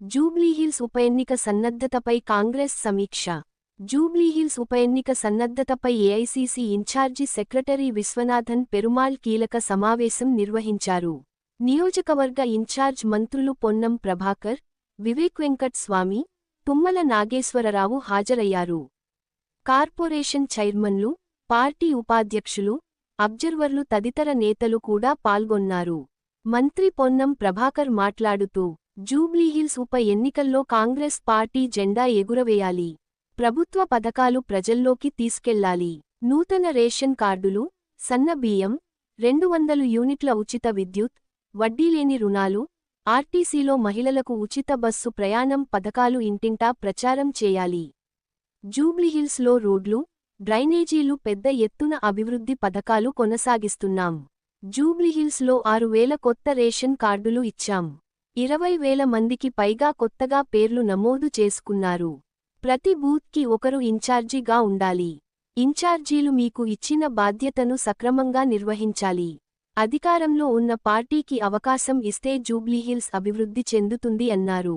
జూబ్లీహిల్స్ ఉప ఎన్నిక సన్నద్ధతపై కాంగ్రెస్ సమీక్ష. జూబ్లీహిల్స్ ఉప ఎన్నిక సన్నద్ధతపై AICC incharge secretary Viswanathan Perumal కీలక సమావేశం నిర్వహించారు. నియోజకవర్గ ఇన్ఛార్జ్ మంత్రులు పొన్నం ప్రభాకర్ వివేక్ వెంకట్ స్వామి తుమ్మల నాగేశ్వరరావు హాజరయ్యారు. కార్పొరేషన్ చైర్మన్లు పార్టీ ఉపాధ్యక్షులు అబ్జర్వర్లు తదితర నేతలు కూడా పాల్గొన్నారు. మంత్రి పొన్నం ప్రభాకర్ మాట్లాడుతూ జూబ్లీహిల్స్ ఉప ఎన్నికల్లో కాంగ్రెస్ పార్టీ జెండా ఎగురవేయాలి. ప్రభుత్వ పథకాలు ప్రజల్లోకి తీసుకెళ్ళాలి. నూతన రేషన్ కార్డులు సన్న బియ్యం రెండు వందలు యూనిట్ల ఉచిత విద్యుత్ వడ్డీలేని రుణాలు ఆర్టీసీలో మహిళలకు ఉచిత బస్సు ప్రయాణం పథకాలు ఇంటింటా ప్రచారం చేయాలి. జూబ్లీహిల్స్లో రోడ్లు డ్రైనేజీలు పెద్ద ఎత్తున అభివృద్ధి పథకాలు కొనసాగిస్తున్నాం. జూబ్లీహిల్స్లో ఆరు వేల కొత్త రేషన్ కార్డులు ఇచ్చాం. ఇరవై వేల మందికి పైగా కొత్తగా పేర్లు నమోదు చేసుకున్నారు. ప్రతి బూత్కి ఒకరు ఇన్ఛార్జీగా ఉండాలి. ఇన్ఛార్జీలు మీకు ఇచ్చిన బాధ్యతను సక్రమంగా నిర్వహించాలి. అధికారంలో ఉన్న పార్టీకి అవకాశం ఇస్తే జూబ్లీహిల్స్ అభివృద్ధి చెందుతుంది అన్నారు.